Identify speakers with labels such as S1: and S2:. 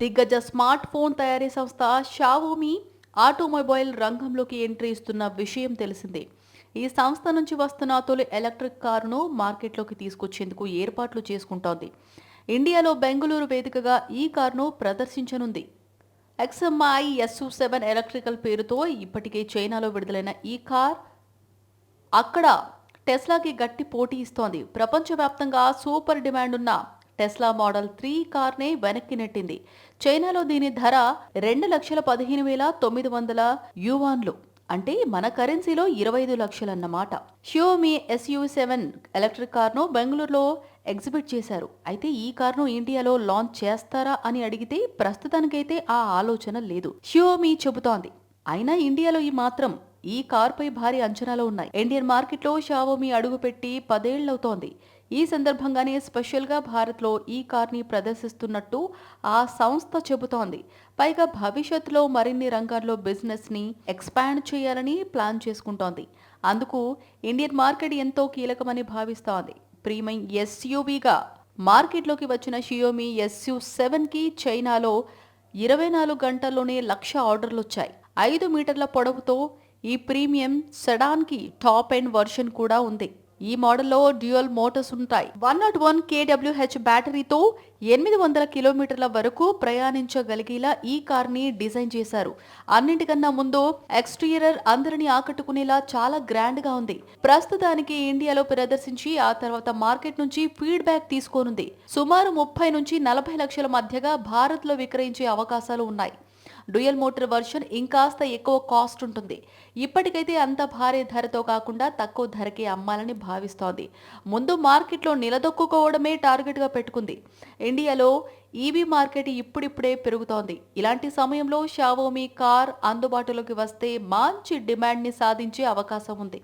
S1: దిగ్గజ smart phone తయారీ సంస్థ షావోమి ఆటోమొబైల్ రంగంలోకి ఎంట్రీ ఇస్తున్న విషయం తెలిసిందే. ఈ సంస్థ నుంచి వస్తున్న తొలి ఎలక్ట్రిక్ కారును మార్కెట్లోకి తీసుకొచ్చేందుకు ఏర్పాట్లు చేసుకుంటోంది. ఇండియాలో బెంగళూరు వేదికగా ఈ కారును ప్రదర్శించనుంది. ఎక్స్ఎంఐ ఎస్యు సెవెన్ ఎలక్ట్రికల్ పేరుతో ఇప్పటికే చైనాలో విడుదలైన ఈ కార్ అక్కడ టెస్లాకి గట్టి పోటీ ఇస్తోంది. ప్రపంచవ్యాప్తంగా సూపర్ డిమాండ్ ఉన్న టెస్లా మోడల్ త్రీ కార్నే వెనక్కి నెట్టింది. చైనాలో దీని ధర రెండు లక్షల పదిహేను వేల తొమ్మిది వందల యువాన్లు. అంటే మన కరెన్సీలో ఇరవై ఐదు లక్షలన్నమాట షియోమి ఎస్యూ సెవెన్ ఎలక్ట్రిక్ కార్ను బెంగళూరులో ఎగ్జిబిట్ చేశారు. అయితే ఈ కార్ను ఇండియాలో లాంచ్ చేస్తారా అని అడిగితే ప్రస్తుతానికైతే ఆ ఆలోచన లేదు. షియోమి చెబుతోంది. అయినా ఇండియాలో ఈ మాత్రం ఈ కార్పై భారీ అంచనాలు ఉన్నాయి. ఇండియన్ మార్కెట్లో షావోమి అడుగుపెట్టి పదేళ్ళవుతోంది ఈ సందర్భంగానే స్పెషల్గా భారత్లో ఈ కార్ని ప్రదర్శిస్తున్నట్టు ఆ సంస్థ చెబుతోంది. పైగా భవిష్యత్తులో మరిన్ని రంగాల్లో బిజినెస్ని ఎక్స్పాండ్ చేయాలని ప్లాన్ చేసుకుంటోంది. అందుకు ఇండియన్ మార్కెట్ ఎంతో కీలకమని భావిస్తోంది. ప్రీమియం ఎస్యూవీగా మార్కెట్లోకి వచ్చిన షియోమి ఎస్యూ సెవెన్కి చైనాలో ఇరవై నాలుగు గంటల్లోనే లక్ష ఆర్డర్లు వచ్చాయి. ఐదు మీటర్ల పొడవుతో ఈ ప్రీమియం సెడాన్కి టాప్ ఎండ్ వర్షన్ కూడా ఉంది. ఈ మోడల్లో డ్యూయల్ మోటార్స్ ఉంటాయి. వన్ నాట్ వన్ కేడబ్ల్యూహెచ్ బ్యాటరీతో ఎనిమిది వందల కిలోమీటర్ల వరకు ప్రయాణించగలిగేలా ఈ కార్ని డిజైన్ చేశారు. అన్నింటికన్నా ముందు ఎక్స్టీరియర్ అందరినీ ఆకట్టుకునేలా చాలా గ్రాండ్గా ఉంది. ప్రస్తుతానికి ఇండియాలో ప్రదర్శించి ఆ తర్వాత మార్కెట్ నుంచి ఫీడ్బ్యాక్ తీసుకోనుంది. సుమారు ముప్పై నుంచి నలభై లక్షల మధ్యగా భారత్లో విక్రయించే అవకాశాలు ఉన్నాయి. డ్యూయల్ మోటార్ వర్షన్ ఇంకాస్త ఎక్కువ కాస్ట్ ఉంటుంది. ఇప్పటికైతే అంత భారీ ధరతో కాకుండా తక్కువ ధరకే అమ్మాలని భావిస్తోంది. ముందు మార్కెట్లో నిలదొక్కుకోవడమే టార్గెట్గా పెట్టుకుంది. ఇండియాలో ఈవీ మార్కెట్ ఇప్పుడిప్పుడే పెరుగుతోంది. ఇలాంటి సమయంలో షావోమి కార్ అందుబాటులోకి వస్తే మంచి డిమాండ్ని సాధించే అవకాశం ఉంది.